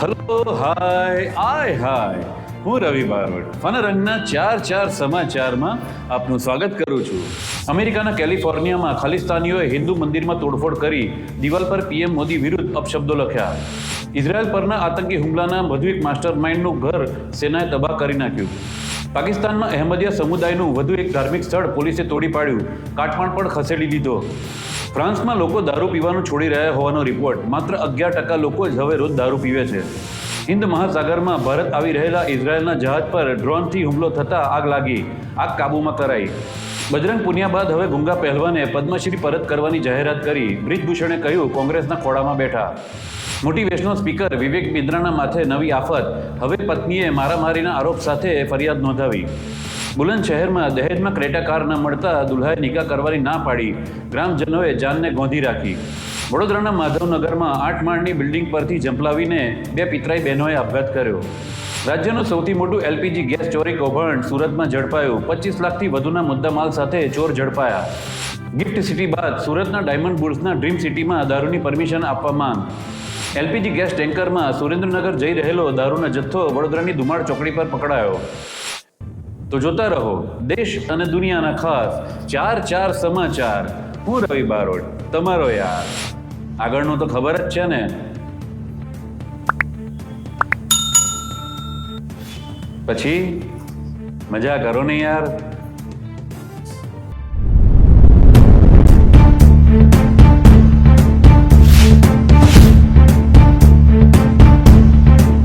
Hello, હાય, આય, હાય. હું રવિ બારોટ ફનરંગના ચાર ચાર સમાચારમાં આપનું સ્વાગત કરું છું. અમેરિકાના કેલિફોર્નિયામાં ખાલિસ્તાનીઓએ હિન્દુ મંદિરમાં તોડફોડ કરી દિવાલ પર પીએમ મોદી વિરુદ્ધ અપશબ્દો લખ્યા. ઇઝરાયલ પરના આતંકી હુમલાના એક માસ્ટર માઇન્ડનું ઘર સેનાએ તબાહ કરી નાખ્યું. પાકિસ્તાનમાં અહેમદિયા સમુદાયનું વધુ એક ધાર્મિક સ્થળ પોલીસે તોડી પાડ્યું. કાટમાળ પણ ખસેડી લીધો. ફ્રાન્સમાં લોકો દારૂ પીવાનું છોડી રહ્યા હોવાનો રિપોર્ટ. માત્ર અગિયાર ટકા લોકો જ હવે રોજ દારૂ પીવે છે. હિન્દ મહાસાગરમાં ભારત આવી રહેલા ઇઝરાયલના જહાજ પર ડ્રોનથી હુમલો થતાં આગ લાગી. આગ કાબૂમાં કરાઈ. બજરંગ પુનિયા બાદ હવે ગુંગા પહેલવાને પદ્મશ્રી પરત કરવાની જાહેરાત કરી. બ્રિજભૂષણે કહ્યું, કોંગ્રેસના ખોળામાં બેઠા. મોટિવેશનલ સ્પીકર વિવેક બિંદ્રાના માથે નવી આફત. હવે પત્નીએ મારામારીના આરોપ સાથે ફરિયાદ નોંધાવી. બુલંદ શહેરમાં દહેજમાં ક્રેટા કાર ન મળતા દુલ્હાએ નિકાહ કરવાની ના પાડી. ગ્રામજનોએ જાનને ગોંધી રાખી. વડોદરાના માધવનગરમાં આઠ માળની બિલ્ડિંગ પરથી ઝંપલાવીને બે પિતરાઈ બહેનોએ આપઘાત કર્યો. રાજ્યનું સૌથી મોટું એલપીજી ગેસ ચોરી કૌભાંડ સુરતમાં ઝડપાયું. પચીસ લાખથી વધુના મુદ્દામાલ સાથે ચોર ઝડપાયા. ગિફ્ટ સિટી બાદ સુરતના ડાયમંડ બુલ્સના ડ્રીમ સિટીમાં દારૂની પરમિશન આપવા માંગ. એલપીજી ગેસ ટેન્કરમાં સુરેન્દ્રનગર જઈ રહેલો દારૂનો જથ્થો વડોદરાની ધુમાડ ચોકડી પર પકડાયો. તો જોતા રહો, દેશ અને દુનિયાના ખાસ ચાર ચાર સમાચાર. હું રવિ બારોટ તમારો યાર. આગળનું તો ખબર જ છે ને. પછી? મજા કરો ને યાર.